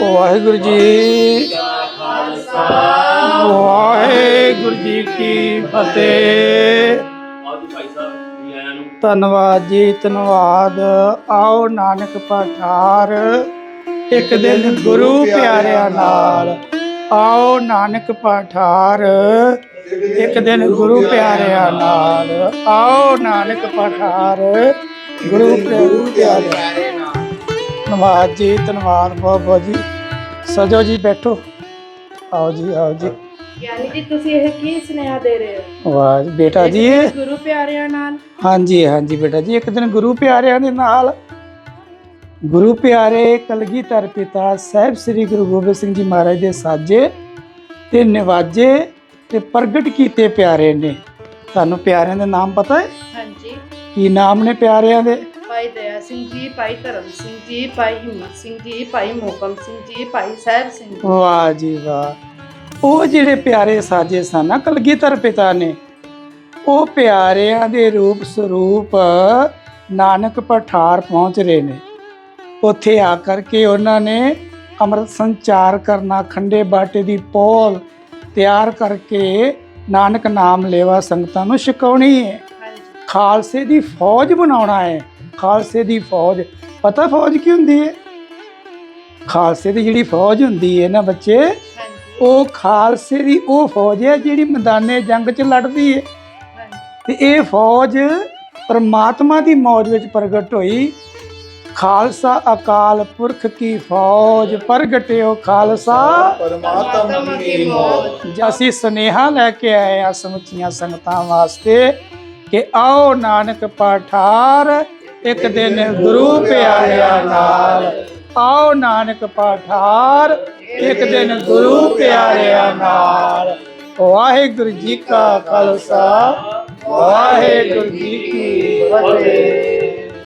ਵਾਹਿਗੁਰੂ ਜੀ। ਵਾਹਿਗੁਰੂ ਜੀ ਕੀ ਫਤਿਹ। ਧੰਨਵਾਦ ਜੀ, ਧੰਨਵਾਦ। ਆਓ ਨਾਨਕ ਪਠਾਰ, ਇੱਕ ਦਿਨ ਗੁਰੂ ਪਿਆਰਿਆਂ ਨਾਲ। ਆਓ ਨਾਨਕ ਪਠਾਰ, ਇੱਕ ਦਿਨ ਗੁਰੂ ਪਿਆਰਿਆਂ ਨਾਲ। ਆਓ ਨਾਨਕ ਪਠਾਰ, ਗੁਰੂ ਪਿਆਰਿਆਂ ਨਾਲ ਧੰਨਵਾਦ ਜੀ ਧੰਨਵਾਦ ਬਹੁਤ ਬਹੁਤ ਜੀ। ਸਜੋ ਜੀ ਬੈਠੋ। ਆਓ ਜੀ ਆਓ ਜੀ। ਗਿਆਨੀ ਜੀ ਤੁਸੀਂ ਇਹ ਕੀ ਸੁਨੇਹਾ ਦੇ ਰਹੇ ਹੋ? ਵਾਹ ਬੇਟਾ ਜੀ। ਗੁਰੂ ਪਿਆਰਿਆਂ ਨਾਲ। ਹਾਂਜੀ ਹਾਂਜੀ ਬੇਟਾ ਜੀ ਇੱਕ ਦਿਨ ਗੁਰੂ ਪਿਆਰਿਆਂ ਦੇ ਨਾਲ। ਗੁਰੂ ਪਿਆਰੇ ਕਲਗੀਧਰ ਪਿਤਾ ਸਾਹਿਬ ਸ੍ਰੀ ਗੁਰੂ ਗੋਬਿੰਦ ਸਿੰਘ ਜੀ ਮਹਾਰਾਜ ਦੇ ਸਾਜੇ ਤੇ ਨਿਵਾਜੇ ਤੇ ਪ੍ਰਗਟ ਕੀਤੇ ਪਿਆਰੇ ਨੇ। ਤੁਹਾਨੂੰ ਪਿਆਰਿਆਂ ਦੇ ਨਾਮ ਪਤਾ ਹੈ? ਹਾਂਜੀ। ਕੀ ਨਾਮ ਨੇ ਪਿਆਰਿਆਂ ਦੇ? ਭਾਈ ਦਇਆ ਸਿੰਘ ਜੀ ਭਾਈ ਧਰਮ ਸਿੰਘ ਜੀ ਭਾਈ ਹਿੰਮਤ ਸਿੰਘ ਜੀ ਭਾਈ ਮੋਕਮ ਸਿੰਘ ਜੀ ਭਾਈ ਸਾਹਿਬ ਸਿੰਘ ਵਾਹ ਜੀ ਵਾਹ। ਉਹ ਜਿਹੜੇ ਪਿਆਰੇ ਸਾਜੇ ਸਨ ਨਾ ਕਲਗੀਧਰ ਪਿਤਾ ਨੇ ਉਹ ਪਿਆਰਿਆਂ ਦੇ ਰੂਪ ਸਰੂਪ ਨਾਨਕ ਪਠਾਰ ਪਹੁੰਚ ਰਹੇ ਨੇ। ਉੱਥੇ ਆ ਕਰਕੇ ਉਹਨਾਂ ਨੇ ਅੰਮ੍ਰਿਤ ਸੰਚਾਰ ਕਰਨਾ ਖੰਡੇ ਬਾਟੇ ਦੀ ਪੋਲ ਤਿਆਰ ਕਰਕੇ ਨਾਨਕ ਨਾਮ ਲੇਵਾ ਸੰਗਤਾਂ ਨੂੰ ਛਕਾਉਣੀ ਹੈ। ਖਾਲਸੇ ਦੀ ਫੌਜ ਬਣਾਉਣਾ ਹੈ। ਖਾਲਸੇ ਦੀ ਫੌਜ। ਪਤਾ ਫੌਜ ਕੀ ਹੁੰਦੀ ਹੈ ਖਾਲਸੇ ਦੀ ਜਿਹੜੀ ਫੌਜ ਹੁੰਦੀ ਹੈ ਨਾ ਬੱਚੇ ਹਾਂਜੀ। ਉਹ ਖਾਲਸੇ ਦੀ ਉਹ ਫੌਜ ਹੈ ਜਿਹੜੀ ਮੈਦਾਨੇ ਜੰਗ 'ਚ ਲੜਦੀ ਹੈ ਹਾਂਜੀ ਤੇ ਇਹ ਫੌਜ ਪਰਮਾਤਮਾ ਦੀ ਮੌਜ ਵਿੱਚ ਪ੍ਰਗਟ ਹੋਈ। ਖਾਲਸਾ ਅਕਾਲ ਪੁਰਖ ਕੀ ਫੌਜ ਪ੍ਰਗਟਿਓ ਖਾਲਸਾ। ਪਰਮਾਤਮਾ ਕੀ ਮੌਜ। ਅਸੀਂ ਸੁਨੇਹਾ ਲੈ ਕੇ ਆਏ ਆ ਸਮੁੱਚੀਆਂ ਸੰਗਤਾਂ ਵਾਸਤੇ ਕਿ ਆਓ ਨਾਨਕ ਪਾਠਾਰ ਇੱਕ ਦਿਨ ਗੁਰੂ ਪਿਆਰਿਆ ਨਾਲ। ਆਓ ਨਾਨਕ ਪਾਠਾਰ, ਇੱਕ ਦਿਨ ਗੁਰੂ ਪਿਆਰਿਆਂ ਨਾਲ। ਵਾਹਿਗੁਰੂ ਜੀ ਕਾ ਖਾਲਸਾ, ਵਾਹਿਗੁਰੂ ਜੀ ਕੀ ਫਤਿਹ।